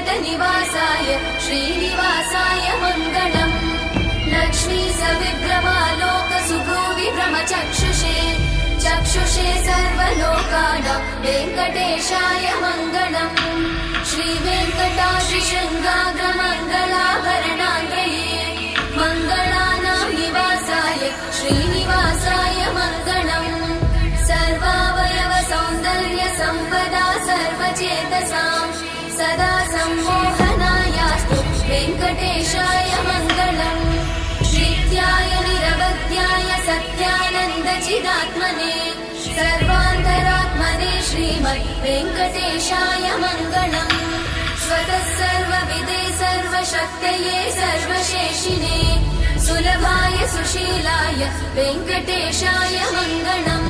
वैकुण्ठनिवासाय श्रीनिवासाय मङ्गलम्। लक्ष्मी सविभ्रमालोक सुभ्रूविभ्रमचक्षुषे चक्षुषे सर्वलोकानां वेङ्कटेशाय मङ्गलम्। श्रीवेङ्कटाद्रिशृङ्गाग्रमङ्गलाभरणाङ्गये मङ्गलानां निवासाय श्रीनिवासाय मङ्गलम्। सर्वावयव सौन्दर्य सम्पदा सर्वचेतसां सदा सत्यानन्दचिदात्मने सर्वान्तरात्मने श्रीमद् वेङ्कटेशाय मङ्गलम्। स्वतः सर्वविदे सर्वशक्तये सर्वशेषिने सुलभाय सुशीलाय वेङ्कटेशाय